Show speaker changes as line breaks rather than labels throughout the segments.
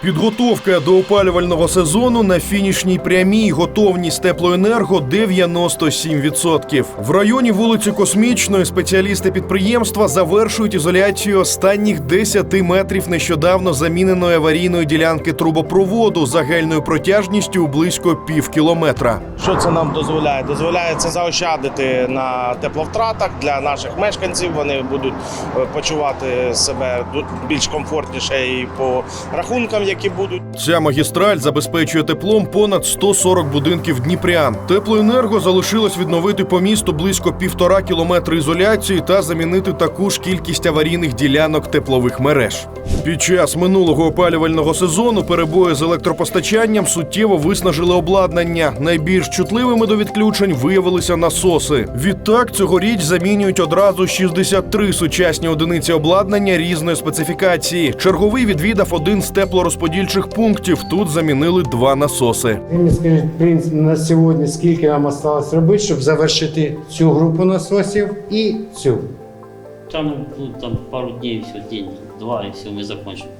Підготовка до опалювального сезону на фінішній прямій. Готовність теплоенерго 97%. В районі вулиці Космічної спеціалісти підприємства завершують ізоляцію останніх 10 метрів нещодавно заміненої аварійної ділянки трубопроводу загальною протяжністю близько пів кілометра.
Що це нам дозволяє? Дозволяє це заощадити на тепловтратах для наших мешканців. Вони будуть е, почувати себе більш комфортніше і по рахункам, які будуть.
Ця магістраль забезпечує теплом понад 140 будинків дніпрян. Теплоенерго залишилось відновити по місту близько півтора кілометри ізоляції та замінити таку ж кількість аварійних ділянок теплових мереж. Під час минулого опалювального сезону перебої з електропостачанням суттєво виснажили обладнання. Найбільш чутливими до відключень виявилися насоси. Відтак цьогоріч замінюють одразу 63 сучасні одиниці обладнання різної специфікації. Черговий відвідав один з теплорозподільчих пунктів. Тут замінили два насоси.
Ви мені скажіть, принц на сьогодні скільки нам осталось робити, щоб завершити цю групу насосів і цю.
Там, ну, там пару днів, все, день, два, і все, ми закінчимо.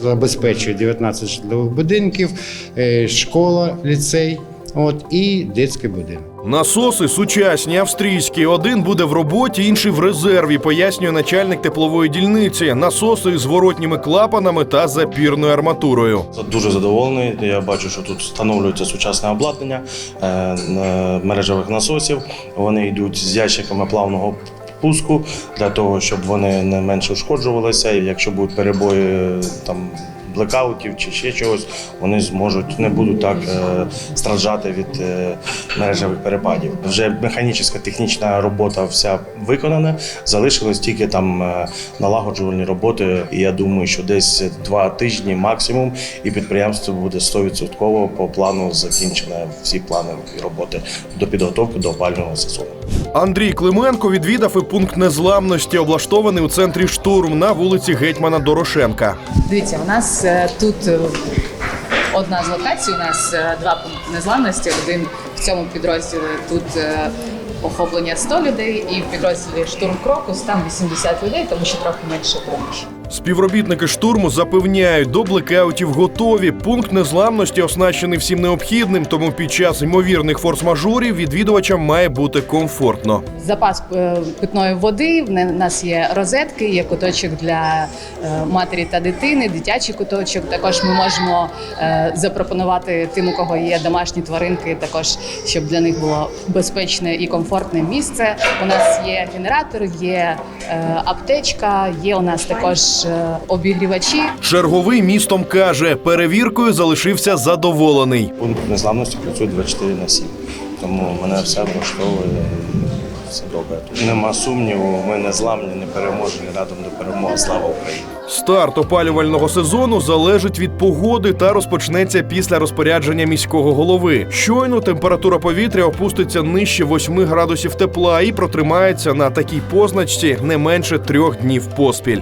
Забезпечує 19 житлових будинків, е, школа, ліцей, от і дитячий будинок.
Насоси сучасні, австрійські. Один буде в роботі, інший в резерві, пояснює начальник теплової дільниці. Насоси з зворотніми клапанами та запірною арматурою.
Дуже задоволений. Я бачу, що тут встановлюється сучасне обладнання е, мережевих насосів. Вони йдуть з ящиками плавного пуску для того, щоб вони не менше ушкоджувалися. І якщо будуть перебої е, там. Блекаутів чи ще чогось, вони зможуть не будуть так е, страждати від е, мережевих перепадів. Вже механічна технічна робота вся виконана. Залишилось тільки там е, налагоджувальні роботи. І я думаю, що десь два тижні максимум, і підприємство буде 100% по плану закінчено всі плани і роботи до підготовки до опалювального сезону.
Андрій Клименко відвідав і пункт незламності, облаштований у центрі штурм на вулиці Гетьмана Дорошенка.
Дивіться, у нас е, тут е, одна з локацій. У нас е, два пункти незламності. Один в цьому підрозділі тут охоплення 100 людей, і в підрозділі штурм Крокус там 80 людей, тому що трохи менше приміщень.
Співробітники штурму запевняють, до блекаутів готові. Пункт незламності оснащений всім необхідним, тому під час ймовірних форс-мажорів відвідувачам має бути комфортно.
Запас е, питної води. В нас є розетки, є куточок для е, матері та дитини, дитячий куточок. Також ми можемо е, запропонувати тим, у кого є домашні тваринки, також щоб для них було безпечне і комфортне місце. У нас є генератор, є аптечка, є у нас також е, обігрівачі.
Черговий містом каже, перевіркою залишився задоволений.
Пункт незламності працює 24 на 7. Тому мене все влаштовує. Все добре. Тут нема сумніву, ми не зламні, не переможені, радом до перемоги. Слава Україні!
Старт опалювального сезону залежить від погоди та розпочнеться після розпорядження міського голови. Щойно температура повітря опуститься нижче 8 градусів тепла і протримається на такій позначці не менше трьох днів поспіль.